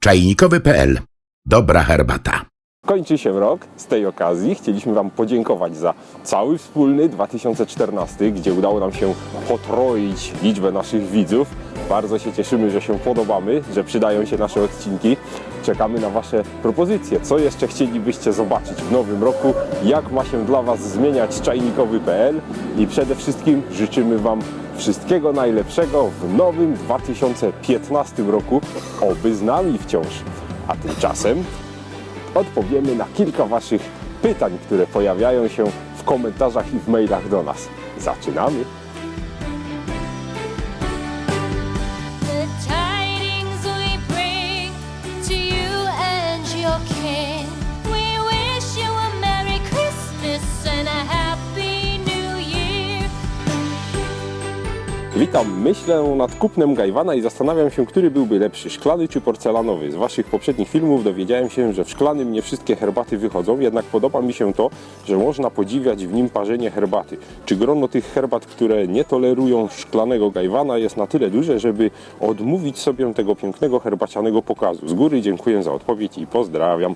Czajnikowy.pl. Dobra herbata. Kończy się rok. Z tej okazji chcieliśmy Wam podziękować za cały wspólny 2014, gdzie udało nam się potroić liczbę naszych widzów. Bardzo się cieszymy, że się podobamy, że przydają się nasze odcinki. Czekamy na Wasze propozycje. Co jeszcze chcielibyście zobaczyć w nowym roku? Jak ma się dla Was zmieniać czajnikowy.pl? I przede wszystkim życzymy Wam wszystkiego najlepszego w nowym 2015 roku. Oby z nami wciąż. A tymczasem odpowiemy na kilka Waszych pytań, które pojawiają się w komentarzach i w mailach do nas. Zaczynamy! Witam, myślę nad kupnem Gajwana i zastanawiam się, który byłby lepszy, szklany czy porcelanowy. Z Waszych poprzednich filmów dowiedziałem się, że w szklanym nie wszystkie herbaty wychodzą, jednak podoba mi się to, że można podziwiać w nim parzenie herbaty. Czy grono tych herbat, które nie tolerują szklanego Gajwana jest na tyle duże, żeby odmówić sobie tego pięknego herbacianego pokazu? Z góry dziękuję za odpowiedź i pozdrawiam.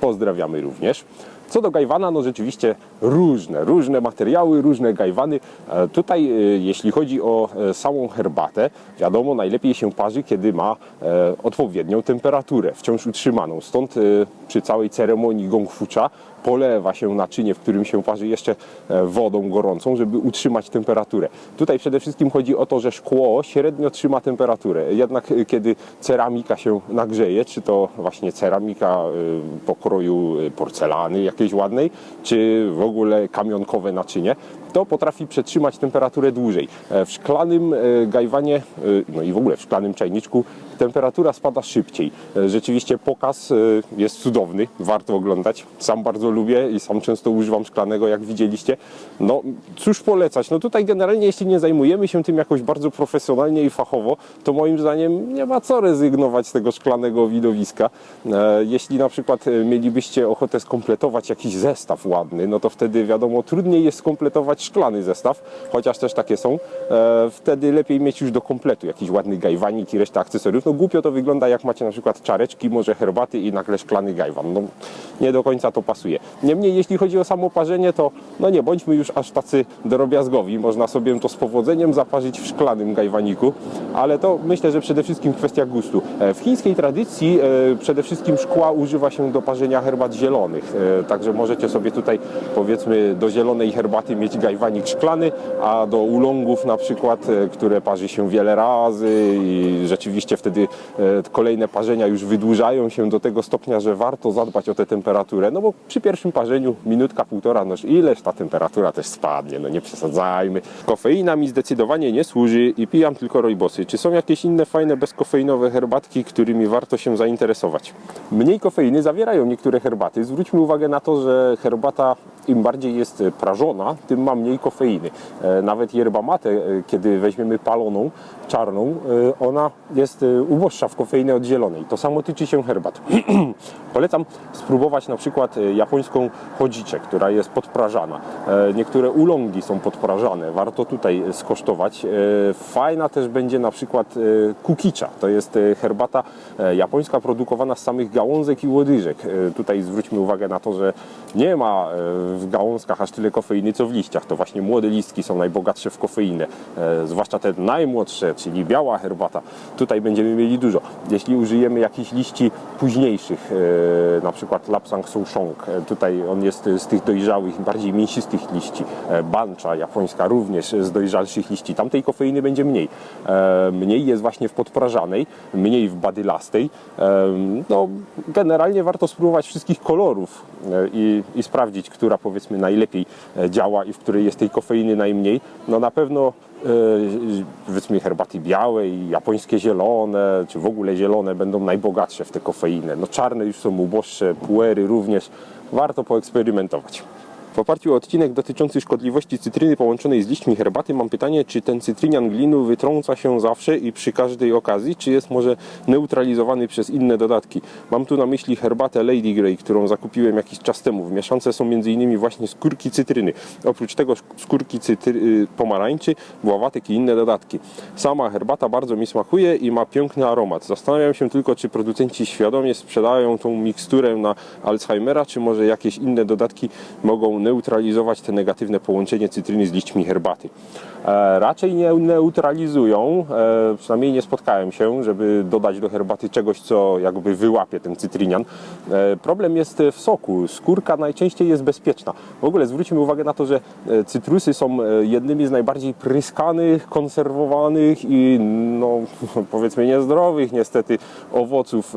Pozdrawiamy również. Co do gajwana, no rzeczywiście różne, różne materiały, różne gajwany. E, Tutaj, e, jeśli chodzi o e, samą herbatę, wiadomo, najlepiej się parzy, kiedy ma odpowiednią temperaturę, wciąż utrzymaną. Stąd przy całej ceremonii gongfucha polewa się naczynie, w którym się parzy jeszcze e, wodą gorącą, żeby utrzymać temperaturę. Tutaj przede wszystkim chodzi o to, że szkło średnio trzyma temperaturę. Jednak e, kiedy ceramika się nagrzeje, czy to właśnie ceramika e, pokroju porcelany jakiejś ładnej, czy w ogóle kamionkowe naczynie, to potrafi przetrzymać temperaturę dłużej. E, W szklanym e, gajwanie, e, no i w ogóle w szklanym czajniczku temperatura spada szybciej. Rzeczywiście pokaz jest cudowny, warto oglądać. Sam bardzo lubię i sam często używam szklanego, jak widzieliście. No cóż polecać? No tutaj generalnie jeśli nie zajmujemy się tym jakoś bardzo profesjonalnie i fachowo, to moim zdaniem nie ma co rezygnować z tego szklanego widowiska. Jeśli na przykład mielibyście ochotę skompletować jakiś zestaw ładny, no to wtedy wiadomo trudniej jest skompletować szklany zestaw, chociaż też takie są. E, Wtedy lepiej mieć już do kompletu jakiś ładny gajwanik i reszta akcesoriów. No głupio to wygląda jak macie na przykład czareczki, może herbaty i nagle szklany gajwan. No nie do końca to pasuje. Niemniej jeśli chodzi o samo parzenie, to no nie bądźmy już aż tacy drobiazgowi. Można sobie to z powodzeniem zaparzyć w szklanym gajwaniku, ale to myślę, że przede wszystkim kwestia gustu. E, W chińskiej tradycji e, przede wszystkim szkła używa się do parzenia herbat zielonych, także możecie sobie tutaj powiedzmy do zielonej herbaty mieć gajwanik szklany, a do ulongów na przykład, e, które parzy się wiele razy i rzeczywiście wtedy e, kolejne parzenia już wydłużają się do tego stopnia, że warto zadbać o tę temperaturę, no bo przy pierwszym parzeniu minutka, półtora, no ileż ta temperatura też spadnie, no nie przesadzajmy. Kofeina mi zdecydowanie nie służy i pijam tylko rojbosy. Czy są jakieś inne fajne bezkofeinowe herbatki, którymi warto się zainteresować? Mniej kofeiny zawierają niektóre herbaty. Zwróćmy uwagę na to, że herbata im bardziej jest prażona, tym ma mniej kofeiny. E, Nawet yerba mate, e, kiedy weźmiemy paloną, czarną, e, ona jest uboższa w kofeinę od zielonej. To samo tyczy się herbat. Polecam spróbować na przykład japońską chodziczę, która jest podprażana. Niektóre ulongi są podprażane, warto tutaj skosztować. Fajna też będzie na przykład kukicza. To jest herbata japońska produkowana z samych gałązek i łodyżek. Tutaj zwróćmy uwagę na to, że nie ma w gałązkach aż tyle kofeiny co w liściach. To właśnie młode listki są najbogatsze w kofeinę, e, zwłaszcza te najmłodsze, czyli biała herbata. Tutaj będziemy mieli dużo. Jeśli użyjemy jakichś liści późniejszych, e, na przykład Lapsang Souchong, e, tutaj on jest z tych dojrzałych, bardziej mięsistych liści. Bancza japońska również z dojrzalszych liści. Tamtej kofeiny będzie mniej. Mniej jest właśnie w podprażanej, mniej w badylastej. No, generalnie warto spróbować wszystkich kolorów i, i sprawdzić, która powiedzmy najlepiej działa i w której jest tej kofeiny najmniej. No na pewno e, powiedzmy herbaty białe i japońskie zielone, czy w ogóle zielone będą najbogatsze w tę kofeinę. No czarne już są uboższe, puery również. Warto poeksperymentować. W oparciu o odcinek dotyczący szkodliwości cytryny połączonej z liśćmi herbaty mam pytanie, czy ten cytrynian glinu wytrąca się zawsze i przy każdej okazji, czy jest może neutralizowany przez inne dodatki. Mam tu na myśli herbatę Lady Grey, którą zakupiłem jakiś czas temu. W mieszance są m.in. właśnie skórki cytryny. Oprócz tego skórki cytry, pomarańczy, bławatek i inne dodatki. Sama herbata bardzo mi smakuje i ma piękny aromat. Zastanawiam się tylko, czy producenci świadomie sprzedają tą miksturę na Alzheimera, czy może jakieś inne dodatki mogą neutralizować te negatywne połączenie cytryny z liśćmi herbaty. E, raczej nie neutralizują, e, przynajmniej nie spotkałem się, żeby dodać do herbaty czegoś, co jakby wyłapie ten cytrynian. E, problem jest w soku. Skórka najczęściej jest bezpieczna. W ogóle zwróćmy uwagę na to, że cytrusy są jednymi z najbardziej pryskanych, konserwowanych i no, powiedzmy niezdrowych niestety owoców.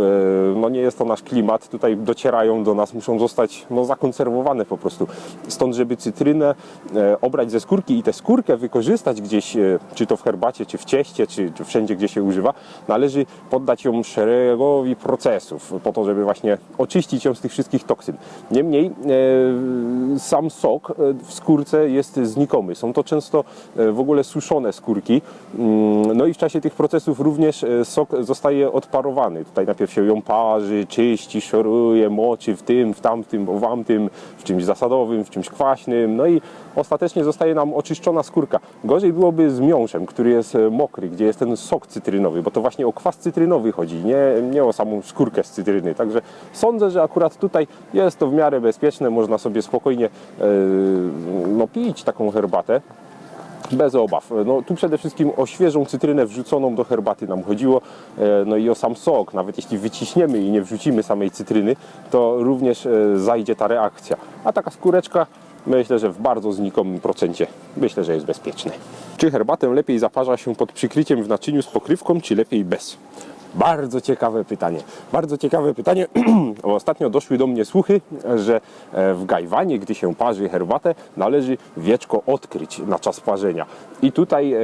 No nie jest to nasz klimat. Tutaj docierają do nas, muszą zostać no, zakonserwowane po prostu. Stąd, żeby cytrynę e, obrać ze skórki i tę skórkę wykorzystać gdzieś, e, czy to w herbacie, czy w cieście, czy, czy wszędzie, gdzie się używa, należy poddać ją szeregowi procesów po to, żeby właśnie oczyścić ją z tych wszystkich toksyn. Niemniej e, sam sok w skórce jest znikomy. Są to często w ogóle suszone skórki. Mm, No i w czasie tych procesów również sok zostaje odparowany. Tutaj najpierw się ją parzy, czyści, szoruje, moczy w tym, w tamtym, w wamtym, w czymś zasadowym, w czymś kwaśnym. No i ostatecznie zostaje nam oczyszczona skórka. Gorzej byłoby z miąższem, który jest e, mokry, gdzie jest ten sok cytrynowy, bo to właśnie o kwas cytrynowy chodzi, nie, nie o samą skórkę z cytryny. Także sądzę, że akurat tutaj jest to w miarę bezpieczne, można sobie spokojnie e, no, pić taką herbatę. Bez obaw. No, tu przede wszystkim o świeżą cytrynę wrzuconą do herbaty nam chodziło, e, no i o sam sok. Nawet jeśli wyciśniemy i nie wrzucimy samej cytryny, to również e, zajdzie ta reakcja. A taka skóreczka myślę, że w bardzo znikomym procencie myślę, że jest bezpieczny. Czy herbatę lepiej zaparza się pod przykryciem w naczyniu z pokrywką, czy lepiej bez? Bardzo ciekawe pytanie. Bardzo ciekawe pytanie. Ostatnio doszły do mnie słuchy, że e, w gajwanie, gdy się parzy herbatę, należy wieczko odkryć na czas parzenia. I tutaj e,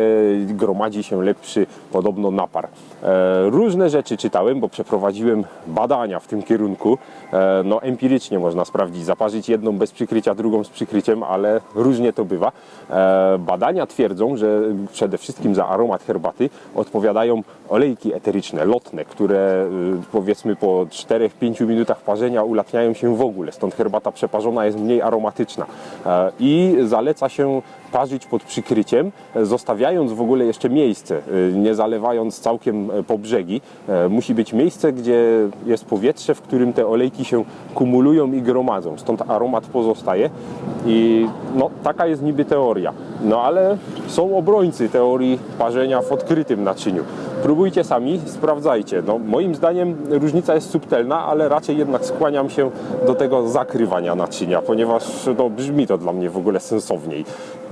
gromadzi się lepszy podobno napar. E, różne rzeczy czytałem, bo przeprowadziłem badania w tym kierunku. E, no empirycznie można sprawdzić, zaparzyć jedną bez przykrycia, drugą z przykryciem, ale różnie to bywa. Badania twierdzą, że przede wszystkim za aromat herbaty odpowiadają olejki eteryczne, lotne, które powiedzmy po 4-5 minutach parzenia ulatniają się w ogóle. Stąd herbata przeparzona jest mniej aromatyczna. I zaleca się parzyć pod przykryciem, e, zostawiając w ogóle jeszcze miejsce, e, nie zalewając całkiem e, po brzegi. Musi być miejsce, gdzie jest powietrze, w którym te olejki się kumulują i gromadzą. Stąd aromat pozostaje. I no, taka jest niby teoria. No ale są obrońcy teorii parzenia w odkrytym naczyniu. Próbujcie sami, sprawdzajcie. No, moim zdaniem różnica jest subtelna, ale raczej jednak skłaniam się do tego zakrywania naczynia, ponieważ no, brzmi to dla mnie w ogóle sensowniej.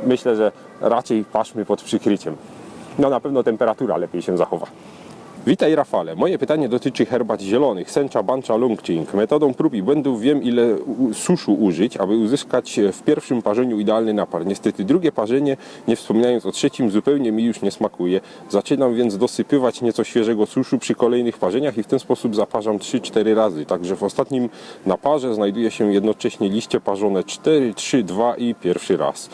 Myślę, że raczej paszmy pod przykryciem. No na pewno temperatura lepiej się zachowa. Witaj Rafale. Moje pytanie dotyczy herbat zielonych, Sencha, Bancha, Longqing. Metodą prób i błędów wiem ile suszu użyć, aby uzyskać w pierwszym parzeniu idealny napar. Niestety drugie parzenie, nie wspominając o trzecim, zupełnie mi już nie smakuje. Zaczynam więc dosypywać nieco świeżego suszu przy kolejnych parzeniach i w ten sposób zaparzam 3-4 razy. Także w ostatnim naparze znajduje się jednocześnie liście parzone 4, 3, 2 i pierwszy raz.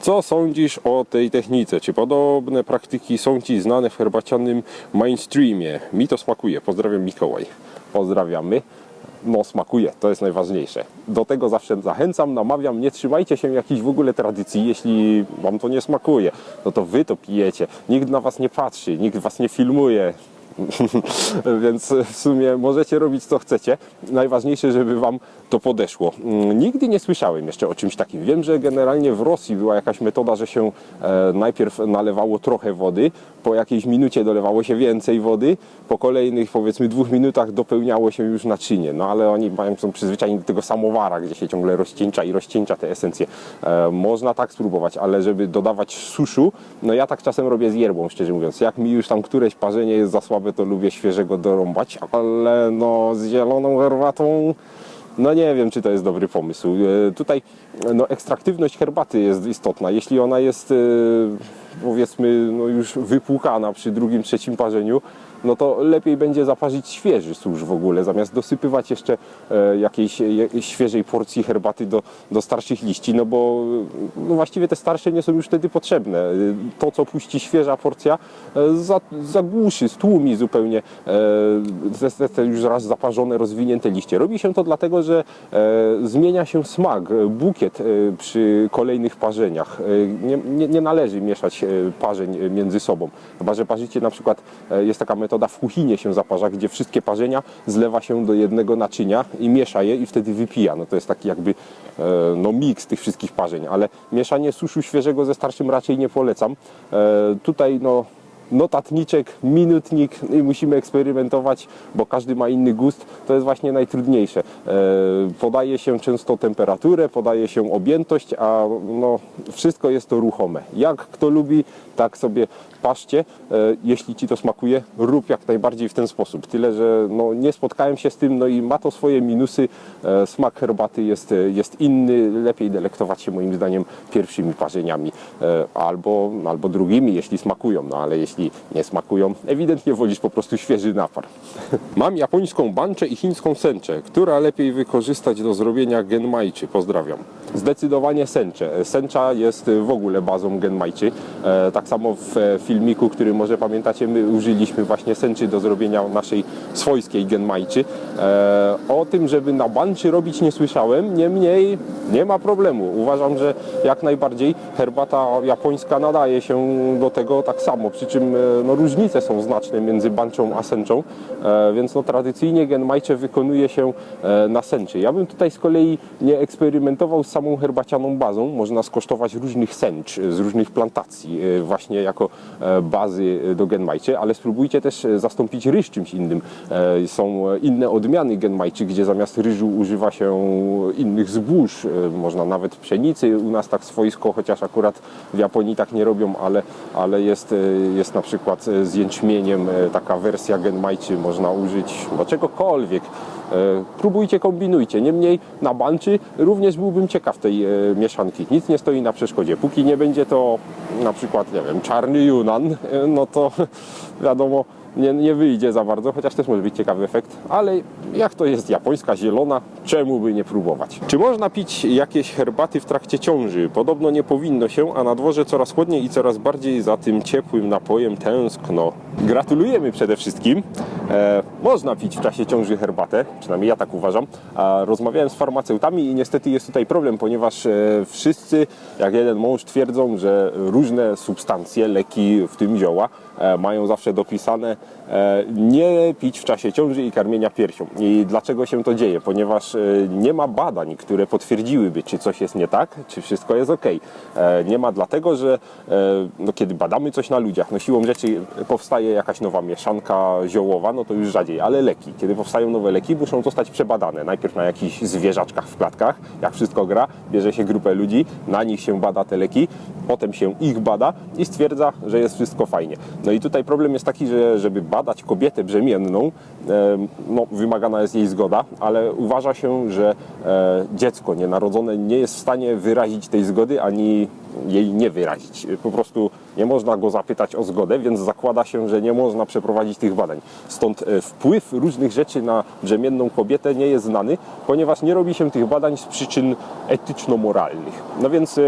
Co sądzisz o tej technice? Czy podobne praktyki są Ci znane w herbacianym mainstreamie? Mi to smakuje. Pozdrawiam Mikołaj. Pozdrawiamy. No smakuje, to jest najważniejsze. Do tego zawsze zachęcam, namawiam, nie trzymajcie się jakiejś w ogóle tradycji, jeśli Wam to nie smakuje, no to Wy to pijecie. Nikt na Was nie patrzy, nikt Was nie filmuje, więc w sumie możecie robić co chcecie. Najważniejsze, żeby Wam to podeszło. Mm, Nigdy nie słyszałem jeszcze o czymś takim. Wiem, że generalnie w Rosji była jakaś metoda, że się e, najpierw nalewało trochę wody, po jakiejś minucie dolewało się więcej wody, po kolejnych powiedzmy dwóch minutach dopełniało się już naczynie. No ale oni mają, są przyzwyczajeni do tego samowara, gdzie się ciągle rozcieńcza i rozcieńcza te esencje. E, można tak spróbować, ale żeby dodawać suszu, no ja tak czasem robię z yerbą, szczerze mówiąc. Jak mi już tam któreś parzenie jest za słabe, to lubię świeżego dorąbać, ale no z zieloną herbatą no nie wiem, czy to jest dobry pomysł. E, Tutaj no, ekstraktywność herbaty jest istotna. Jeśli ona jest e, powiedzmy no, już wypłukana przy drugim, trzecim parzeniu, no to lepiej będzie zaparzyć świeży susz w ogóle, zamiast dosypywać jeszcze e, jakiejś e, świeżej porcji herbaty do, do starszych liści, no bo e, no właściwie te starsze nie są już wtedy potrzebne. To, co puści świeża porcja, za, zagłuszy, stłumi zupełnie te, już raz zaparzone, rozwinięte liście. Robi się to dlatego, że zmienia się smak, bukiet przy kolejnych parzeniach. Nie, nie, nie należy mieszać parzeń między sobą. Chyba, że parzycie na przykład, jest taka metoda w kuchinie się zaparza, gdzie wszystkie parzenia zlewa się do jednego naczynia i miesza je i wtedy wypija. No to jest taki jakby e, no, miks tych wszystkich parzeń, ale mieszanie suszu świeżego ze starszym raczej nie polecam. E, Tutaj no, notatniczek, minutnik i musimy eksperymentować, bo każdy ma inny gust. To jest właśnie najtrudniejsze. E, Podaje się często temperaturę, podaje się objętość, a no, wszystko jest to ruchome. Jak kto lubi, tak sobie paszcie. E, Jeśli Ci to smakuje, rób jak najbardziej w ten sposób. Tyle, że no, nie spotkałem się z tym, no i ma to swoje minusy. E, Smak herbaty jest, jest inny. Lepiej delektować się moim zdaniem pierwszymi parzeniami e, albo, albo drugimi, jeśli smakują. No ale jeśli nie smakują, ewidentnie wolisz po prostu świeży napar. Mam japońską banczę i chińską senczę. Która lepiej wykorzystać do zrobienia genmaiczy? Pozdrawiam. Zdecydowanie senczę. Sęcza jest w ogóle bazą genmaiczy. E, Tak samo w e, filmiku, który może pamiętacie, my użyliśmy właśnie sęczy do zrobienia naszej swojskiej genmaiczy. E, O tym, żeby na banczy robić nie słyszałem, niemniej nie ma problemu. Uważam, że jak najbardziej herbata japońska nadaje się do tego tak samo, przy czym no, różnice są znaczne między banczą a sęczą, więc no, tradycyjnie genmaicze wykonuje się na sęczy. Ja bym tutaj z kolei nie eksperymentował z samą herbacianą bazą. Można skosztować różnych sęcz z różnych plantacji e, właśnie jako e, bazy do genmaiczy, ale spróbujcie też e, zastąpić ryż czymś innym. E, Są inne odmiany genmaiczy, gdzie zamiast ryżu używa się innych zbóż, e, można nawet pszenicy u nas tak swojsko, chociaż akurat w Japonii tak nie robią, ale, ale jest, e, jest na przykład e, z jęczmieniem e, taka wersja genmaiczy, można użyć do czegokolwiek. E, Próbujcie, kombinujcie. Niemniej na banczy również byłbym ciekaw tej e, mieszanki. Nic nie stoi na przeszkodzie. Póki nie będzie to na przykład, nie wiem, czarny Yunan, e, no to wiadomo, nie, nie wyjdzie za bardzo, chociaż też może być ciekawy efekt, ale jak to jest japońska zielona, czemu by nie próbować? Czy można pić jakieś herbaty w trakcie ciąży? Podobno nie powinno się, a na dworze coraz chłodniej i coraz bardziej za tym ciepłym napojem tęskno. Gratulujemy przede wszystkim. E, można pić w czasie ciąży herbatę, przynajmniej ja tak uważam. A rozmawiałem z farmaceutami i niestety jest tutaj problem, ponieważ e, wszyscy, jak jeden mąż, twierdzą, że różne substancje, leki, w tym zioła, mają zawsze dopisane e, nie pić w czasie ciąży i karmienia piersią. I dlaczego się to dzieje? Ponieważ e, nie ma badań, które potwierdziłyby, czy coś jest nie tak, czy wszystko jest ok. Nie ma dlatego, że e, no, kiedy badamy coś na ludziach, no siłą rzeczy powstaje jakaś nowa mieszanka ziołowa, no to już rzadziej, ale leki. Kiedy powstają nowe leki, muszą zostać przebadane. Najpierw na jakichś zwierzaczkach w klatkach, jak wszystko gra, bierze się grupę ludzi, na nich się bada te leki, potem się ich bada i stwierdza, że jest wszystko fajnie. No i tutaj problem jest taki, że żeby badać kobietę brzemienną, e, no, wymagana jest jej zgoda, ale uważa się, że e, dziecko nienarodzone nie jest w stanie wyrazić tej zgody, ani jej nie wyrazić. Po prostu nie można go zapytać o zgodę, więc zakłada się, że nie można przeprowadzić tych badań. Stąd e, wpływ różnych rzeczy na brzemienną kobietę nie jest znany, ponieważ nie robi się tych badań z przyczyn etyczno-moralnych. No więc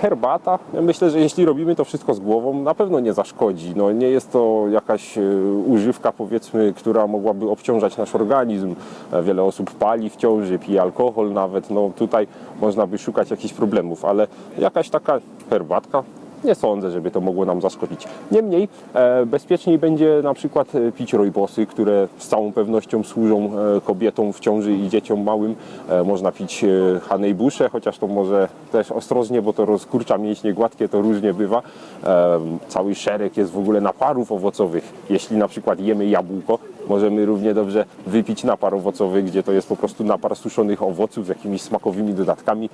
herbata, ja myślę, że jeśli robimy to wszystko z głową, na pewno nie zaszkodzi. No, nie jest to jakaś e, używka, powiedzmy, która mogłaby obciążać nasz organizm. E, Wiele osób pali w ciąży, pije alkohol nawet. No, tutaj można by szukać jakichś problemów, ale jakaś taka herbatka, nie sądzę, żeby to mogło nam zaszkodzić. Niemniej e, bezpieczniej będzie na przykład e, pić rojbosy, które z całą pewnością służą e, kobietom w ciąży i dzieciom małym. Można pić hanejbusze, chociaż to może też ostrożnie, bo to rozkurcza mięśnie gładkie, to różnie bywa. Cały szereg jest w ogóle naparów owocowych. Jeśli na przykład jemy jabłko, możemy równie dobrze wypić napar owocowy, gdzie to jest po prostu napar suszonych owoców z jakimiś smakowymi dodatkami.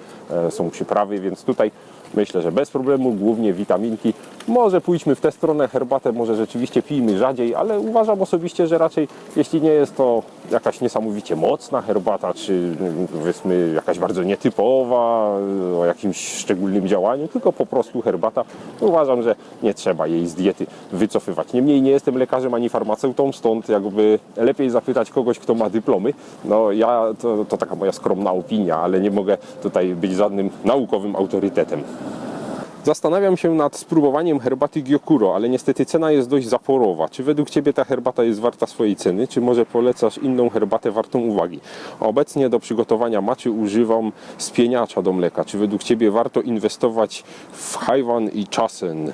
Są przyprawy, więc tutaj myślę, że bez problemu, głównie witaminki, może pójdźmy w tę stronę, herbatę może rzeczywiście pijmy rzadziej, ale uważam osobiście, że raczej jeśli nie jest to jakaś niesamowicie mocna herbata, czy powiedzmy jakaś bardzo nietypowa, y, o jakimś szczególnym działaniu, tylko po prostu herbata, uważam, że nie trzeba jej z diety wycofywać. Niemniej nie jestem lekarzem ani farmaceutą, stąd jakby lepiej zapytać kogoś, kto ma dyplomy. No ja, to, to taka moja skromna opinia, ale nie mogę tutaj być żadnym naukowym autorytetem. Zastanawiam się nad spróbowaniem herbaty Gyokuro, ale niestety cena jest dość zaporowa. Czy według Ciebie ta herbata jest warta swojej ceny, czy może polecasz inną herbatę wartą uwagi? Obecnie do przygotowania maczy używam spieniacza do mleka. Czy według Ciebie warto inwestować w hajwan i czasen?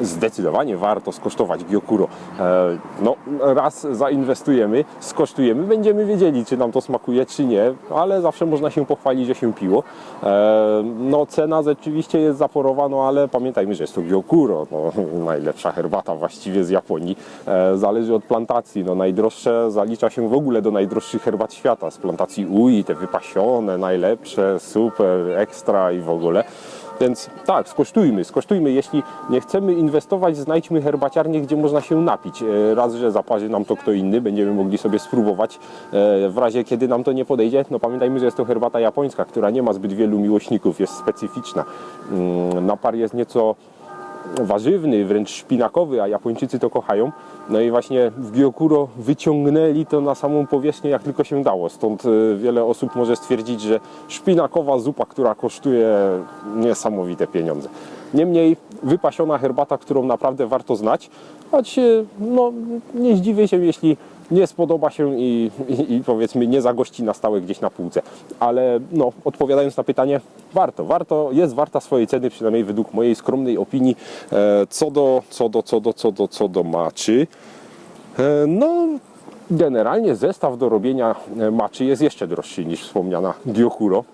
Zdecydowanie warto skosztować Gyokuro. E, no, raz zainwestujemy, skosztujemy, będziemy wiedzieli, czy nam to smakuje, czy nie, ale zawsze można się pochwalić, że się piło. E, no, cena rzeczywiście jest zaporowa, no ale pamiętajmy, że jest to Gyokuro, no, najlepsza herbata właściwie z Japonii. E, zależy od plantacji. No, najdroższe zalicza się w ogóle do najdroższych herbat świata. Z plantacji Ui, te wypasione, najlepsze, super, ekstra i w ogóle. Więc tak, skosztujmy, skosztujmy. Jeśli nie chcemy inwestować, znajdźmy herbaciarnię, gdzie można się napić. E, Raz, że zaparzy nam to kto inny, będziemy mogli sobie spróbować. E, W razie, kiedy nam to nie podejdzie, no pamiętajmy, że jest to herbata japońska, która nie ma zbyt wielu miłośników, jest specyficzna. Mm, Napar jest nieco warzywny, wręcz szpinakowy, a Japończycy to kochają. No i właśnie w Gyokuro wyciągnęli to na samą powierzchnię jak tylko się dało. Stąd e, wiele osób może stwierdzić, że szpinakowa zupa, która kosztuje niesamowite pieniądze. Niemniej wypasiona herbata, którą naprawdę warto znać, choć e, no, nie zdziwię się, jeśli nie spodoba się i, i, i powiedzmy nie zagości na stałe gdzieś na półce. Ale no, odpowiadając na pytanie, warto, warto, jest warta swojej ceny, przynajmniej według mojej skromnej opinii. E, co do, co do, co do, co do, co do maczy. E, no, generalnie zestaw do robienia e, maczy jest jeszcze droższy niż wspomniana Gyokuro.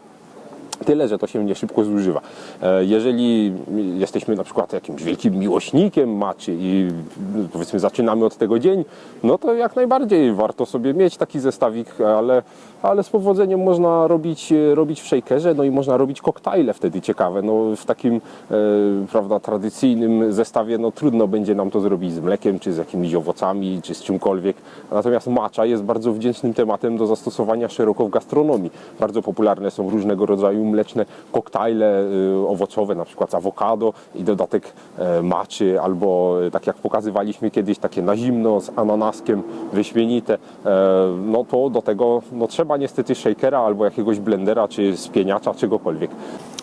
Tyle, że to się nie szybko zużywa. E, Jeżeli jesteśmy na przykład jakimś wielkim miłośnikiem maczy i no, powiedzmy zaczynamy od tego dzień, no to jak najbardziej warto sobie mieć taki zestawik, ale, ale z powodzeniem można robić, e, robić w shakerze, no i można robić koktajle wtedy ciekawe. No, w takim e, prawda, tradycyjnym zestawie no, trudno będzie nam to zrobić z mlekiem, czy z jakimiś owocami, czy z czymkolwiek. Natomiast macza jest bardzo wdzięcznym tematem do zastosowania szeroko w gastronomii. Bardzo popularne są różnego rodzaju mleczne koktajle y, owocowe, na przykład z awokado i dodatek e, maczy, albo e, tak jak pokazywaliśmy kiedyś, takie na zimno z ananaskiem, wyśmienite. E, No to do tego no, trzeba niestety shakera albo jakiegoś blendera, czy spieniacza, czegokolwiek.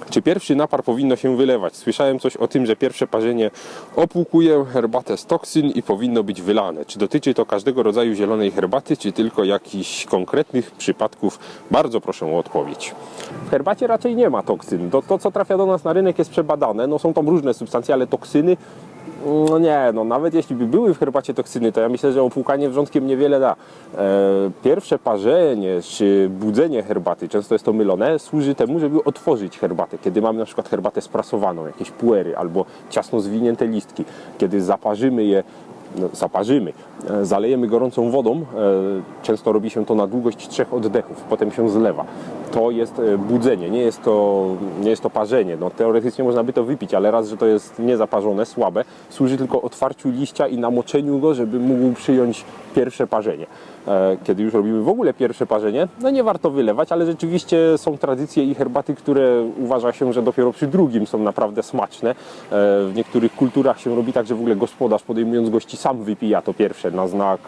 Czy pierwszy napar powinno się wylewać? Słyszałem coś o tym, że pierwsze parzenie opłukuje herbatę z toksyn i powinno być wylane. Czy dotyczy to każdego rodzaju zielonej herbaty, czy tylko jakichś konkretnych przypadków? Bardzo proszę o odpowiedź. W herbacie raczej nie ma toksyn. To, to co trafia do nas na rynek jest przebadane. No, są tam różne substancje, ale toksyny no nie, no nawet jeśli by były w herbacie toksyny, to ja myślę, że opłukanie wrzątkiem niewiele da. E, pierwsze parzenie czy budzenie herbaty, często jest to mylone, służy temu, żeby otworzyć herbatę. Kiedy mamy na przykład herbatę sprasowaną, jakieś puery albo ciasno zwinięte listki, kiedy zaparzymy je zaparzymy, e, zalejemy gorącą wodą, e, często robi się to na długość trzech oddechów, potem się zlewa. To jest e, budzenie, nie jest to, nie jest to parzenie. No, teoretycznie można by to wypić, ale raz, że to jest niezaparzone, słabe, służy tylko otwarciu liścia i namoczeniu go, żeby mógł przyjąć pierwsze parzenie. E, Kiedy już robimy w ogóle pierwsze parzenie, no nie warto wylewać, ale rzeczywiście są tradycje i herbaty, które uważa się, że dopiero przy drugim są naprawdę smaczne. E, W niektórych kulturach się robi tak, że w ogóle gospodarz podejmując gości sam wypija to pierwsze na znak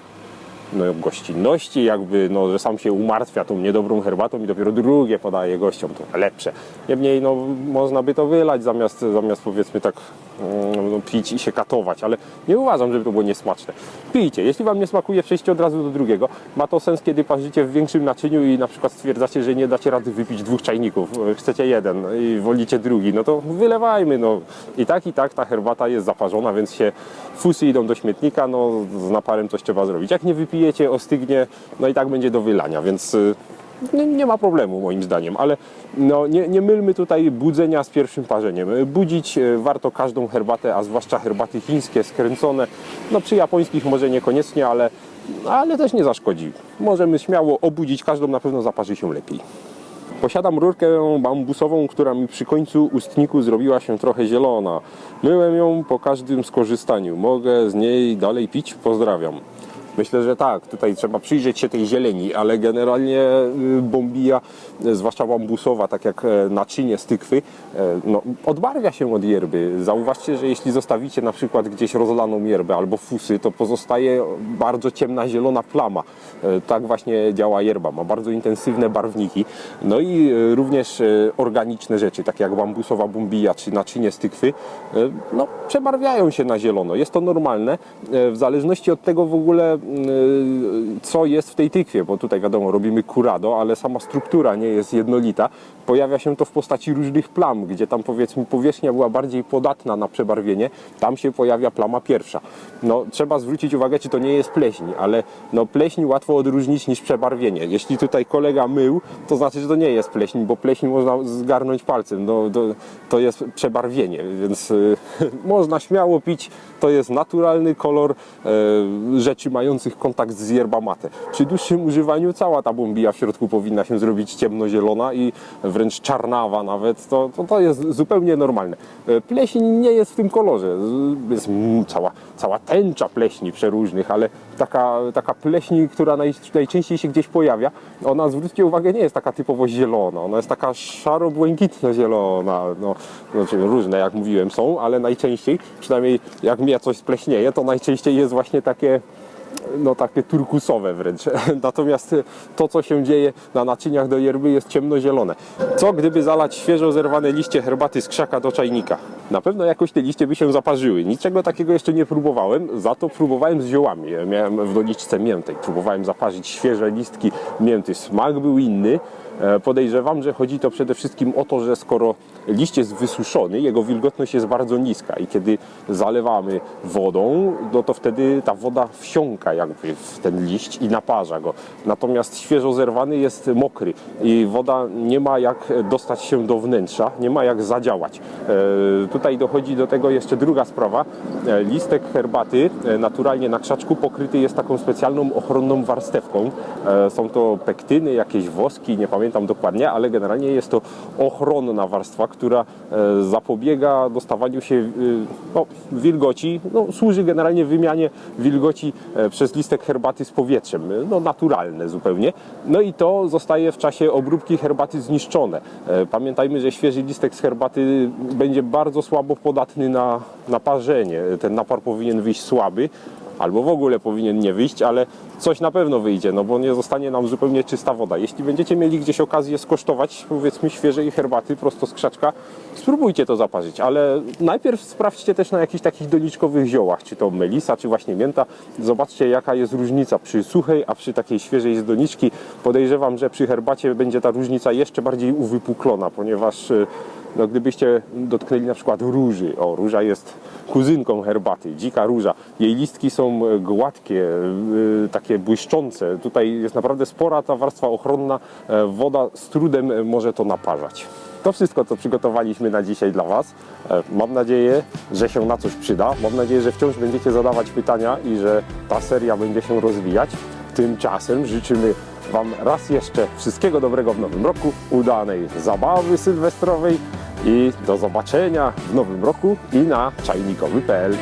no, gościnności, jakby, no, że sam się umartwia tą niedobrą herbatą i dopiero drugie podaje gościom, to lepsze. Niemniej, no, można by to wylać zamiast, zamiast powiedzmy tak pić i się katować, ale nie uważam, żeby to było niesmaczne. Pijcie, jeśli Wam nie smakuje, przejdźcie od razu do drugiego. Ma to sens, kiedy parzycie w większym naczyniu i na przykład stwierdzacie, że nie dacie rady wypić dwóch czajników, chcecie jeden i wolicie drugi, no to wylewajmy, no. I tak, i tak ta herbata jest zaparzona, więc się fusy idą do śmietnika, no z naparem coś trzeba zrobić. Jak nie wypijecie, ostygnie, no i tak będzie do wylania, więc y, nie, nie ma problemu moim zdaniem, ale no, nie, nie mylmy tutaj budzenia z pierwszym parzeniem. Budzić e, warto każdą herbatę, a zwłaszcza herbaty chińskie, skręcone. No przy japońskich może niekoniecznie, ale, ale też nie zaszkodzi. Możemy śmiało obudzić każdą, na pewno zaparzy się lepiej. Posiadam rurkę bambusową, która mi przy końcu ustniku zrobiła się trochę zielona. Myłem ją po każdym skorzystaniu. Mogę z niej dalej pić? Pozdrawiam. Myślę, że tak. Tutaj trzeba przyjrzeć się tej zieleni, ale generalnie y, bombija, y, zwłaszcza bambusowa, tak jak e, naczynie z tykwy, e, no, odbarwia się od yerby. Zauważcie, że jeśli zostawicie na przykład gdzieś rozlaną yerbę albo fusy, to pozostaje bardzo ciemna zielona plama. E, Tak właśnie działa yerba. Ma bardzo intensywne barwniki. No i również organiczne rzeczy, takie jak bambusowa bombija czy naczynie z tykwy, no, przebarwiają się na zielono. Jest to normalne, w zależności od tego w ogóle, co jest w tej tykwie, bo tutaj wiadomo, robimy curado, ale sama struktura nie jest jednolita. Pojawia się to w postaci różnych plam, gdzie tam powiedzmy powierzchnia była bardziej podatna na przebarwienie, tam się pojawia plama pierwsza. No, trzeba zwrócić uwagę, czy to nie jest pleśń, ale no, pleśń łatwo odróżnić niż przebarwienie. Jeśli tutaj kolega mył, to znaczy, że to nie jest pleśń, bo pleśń można zgarnąć palcem. No, to, to jest przebarwienie, więc y, można śmiało pić. To jest naturalny kolor e, rzeczy mających kontakt z yerba mate. Przy dłuższym używaniu cała ta bombija w środku powinna się zrobić ciemnozielona i wręcz czarnawa nawet. To, to, to jest zupełnie normalne. E, Pleśń nie jest w tym kolorze. Jest cała, cała tęcza pleśni przeróżnych, ale taka, taka pleśń, która naj, najczęściej się gdzieś pojawia, ona zwróćcie uwagę, nie jest taka typowo zielona. Ona jest taka szaro-błękitno-zielona. No, znaczy różne, jak mówiłem, są, ale najczęściej, przynajmniej jak mnie coś spleśnieje, to najczęściej jest właśnie takie no takie turkusowe wręcz. Natomiast to, co się dzieje na naczyniach do yerby jest ciemnozielone. Co gdyby zalać świeżo zerwane liście herbaty z krzaka do czajnika? Na pewno jakoś te liście by się zaparzyły. Niczego takiego jeszcze nie próbowałem, za to próbowałem z ziołami. Miałem w doniczce miętej. Próbowałem zaparzyć świeże listki mięty. Smak był inny. E, Podejrzewam, że chodzi to przede wszystkim o to, że skoro liść jest wysuszony, jego wilgotność jest bardzo niska i kiedy zalewamy wodą, no to wtedy ta woda wsiąka jakby w ten liść i naparza go. Natomiast świeżo zerwany jest mokry i woda nie ma jak dostać się do wnętrza, nie ma jak zadziałać. E, Tutaj dochodzi do tego jeszcze druga sprawa. E, Listek herbaty naturalnie na krzaczku pokryty jest taką specjalną ochronną warstewką. Są to pektyny, jakieś woski, nie pamiętam dokładnie, ale generalnie jest to ochronna warstwa, która e, zapobiega dostawaniu się e, no, wilgoci, no, służy generalnie wymianie wilgoci e, przez listek herbaty z powietrzem, no naturalne zupełnie. No i to zostaje w czasie obróbki herbaty zniszczone. Pamiętajmy, że świeży listek z herbaty będzie bardzo słabo podatny na, na parzenie. Ten napar powinien wyjść słaby albo w ogóle powinien nie wyjść, ale coś na pewno wyjdzie, no bo nie zostanie nam zupełnie czysta woda. Jeśli będziecie mieli gdzieś okazję skosztować, powiedzmy, świeżej herbaty prosto z krzaczka, spróbujcie to zaparzyć, ale najpierw sprawdźcie też na jakichś takich doniczkowych ziołach, czy to melisa, czy właśnie mięta. Zobaczcie, jaka jest różnica przy suchej, a przy takiej świeżej z doniczki. Podejrzewam, że przy herbacie będzie ta różnica jeszcze bardziej uwypuklona, ponieważ y, no, gdybyście dotknęli na przykład róży, o róża jest kuzynką herbaty, dzika róża. Jej listki są e, gładkie, yy, takie błyszczące. Tutaj jest naprawdę spora ta warstwa ochronna. E, Woda z trudem e, może to naparzać. To wszystko, co przygotowaliśmy na dzisiaj dla Was. E, Mam nadzieję, że się na coś przyda. Mam nadzieję, że wciąż będziecie zadawać pytania i że ta seria będzie się rozwijać. Tymczasem życzymy Wam raz jeszcze wszystkiego dobrego w nowym roku, udanej zabawy sylwestrowej i do zobaczenia w nowym roku i na czajnikowy.pl.